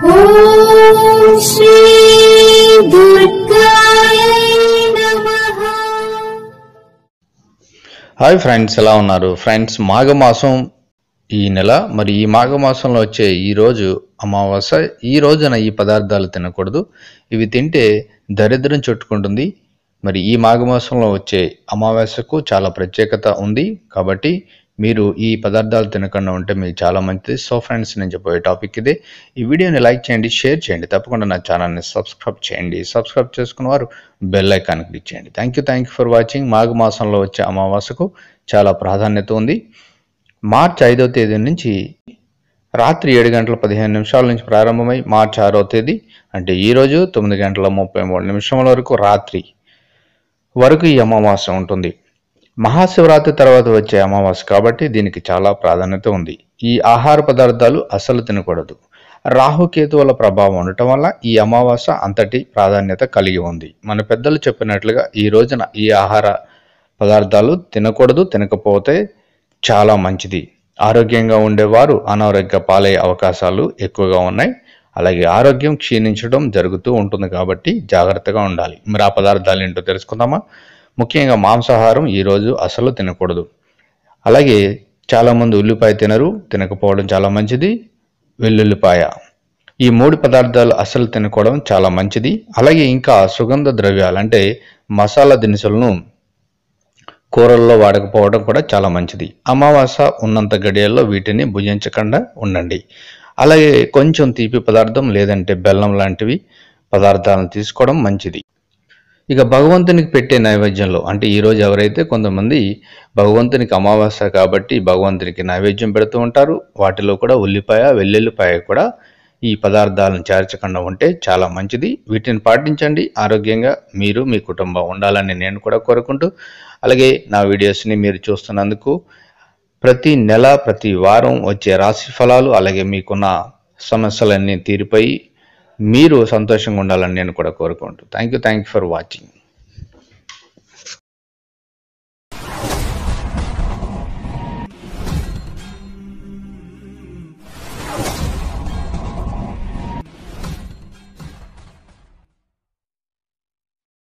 Hi friends ఎలా ఉన్నారు? Friends మాఘమాసం ఈ నెల మరి ఈ మాఘమాసంలో వచ్చే ఈరోజు అమావాస అమావాస్య ఈ రోజున ఈ పదార్థాలు తినకూడదు. ఇవి తింటే దరిద్రం చుట్టుకుంటుంది. మరి ఈ మాఘమాసంలో వచ్చే అమావాస్యకు చాలా ప్రత్యేకత ఉంది. కాబట్టి మీరు ఈ పదార్థాలు తినకుండా ఉంటే మీకు చాలా మంచిది. సో ఫ్రెండ్స్ నేను చెప్పబోయే టాపిక్ ఇది. ఈ వీడియోని లైక్ చేయండి షేర్ చేయండి. తప్పకుండా నా ఛానల్ని సబ్స్క్రైబ్ చేయండి. సబ్స్క్రైబ్ చేసుకున్న వారు బెల్ ఐకాన్ క్లిక్ చేయండి. Thank you thank you for watching Magha మాసంలో వచ్చే అమావాస్యకు చాలా ప్రాధాన్యత ఉంది. మార్చి ఐదవ తేదీ నుంచి రాత్రి ఏడు గంటల పదిహేను నిమిషాల నుంచి ప్రారంభమై మార్చి ఆరో తేదీ అంటే ఈరోజు తొమ్మిది గంటల ముప్పై మూడు నిమిషాల వరకు రాత్రి వరకు ఈ అమావాస్య ఉంటుంది. మహాశివరాత్రి తర్వాత వచ్చే అమావాస్య కాబట్టి దీనికి చాలా ప్రాధాన్యత ఉంది. ఈ ఆహార పదార్థాలు అస్సలు తినకూడదు. రాహుకేతువుల ప్రభావం ఉండటం వల్ల ఈ అమావాస్య అంతటి ప్రాధాన్యత కలిగి ఉంది. మన పెద్దలు చెప్పినట్లుగా ఈ రోజున ఈ ఆహార పదార్థాలు తినకూడదు తినకపోతే చాలా మంచిది. ఆరోగ్యంగా ఉండేవారు అనారోగ్య పాలయ్యే అవకాశాలు ఎక్కువగా ఉన్నాయి. అలాగే ఆరోగ్యం క్షీణించడం జరుగుతూ ఉంటుంది కాబట్టి జాగ్రత్తగా ఉండాలి. మరి ఆ పదార్థాలు ఏంటో తెలుసుకుందామా? ముఖ్యంగా మాంసాహారం ఈరోజు అసలు తినకూడదు. అలాగే చాలామంది ఉల్లిపాయ తినరు తినకపోవడం చాలా మంచిది. వెల్లుల్లిపాయ. ఈ మూడు పదార్థాలు అసలు తినకోవడం చాలా మంచిది. అలాగే ఇంకా సుగంధ ద్రవ్యాలు అంటే మసాలా దినుసులను కూరల్లో వాడకపోవడం కూడా చాలా మంచిది. అమావాస్య ఉన్నంత గడియల్లో వీటిని భుజించకుండా ఉండండి. అలాగే కొంచెం తీపి పదార్థం లేదంటే బెల్లం లాంటివి పదార్థాలను తీసుకోవడం మంచిది. ఇక భగవంతునికి పెట్టే నైవేద్యంలో అంటే ఈరోజు ఎవరైతే కొంతమంది భగవంతునికి అమావాస్య కాబట్టి భగవంతునికి నైవేద్యం పెడుతూ ఉంటారు వాటిలో కూడా ఉల్లిపాయ వెల్లుల్లిపాయ కూడా ఈ పదార్థాలను చేర్చకుండా ఉంటే చాలా మంచిది. వీటిని పాటించండి ఆరోగ్యంగా మీరు మీ కుటుంబం ఉండాలని నేను కూడా కోరుకుంటూ అలాగే నా వీడియోస్ని మీరు చూస్తున్నందుకు ప్రతి నెల ప్రతి వారం వచ్చే రాశి ఫలాలు అలాగే మీకున్న సమస్యలన్నీ తీరిపోయి మీరు సంతోషంగా ఉండాలని నేను కూడా కోరుకుంటూ. Thank you thank you for watching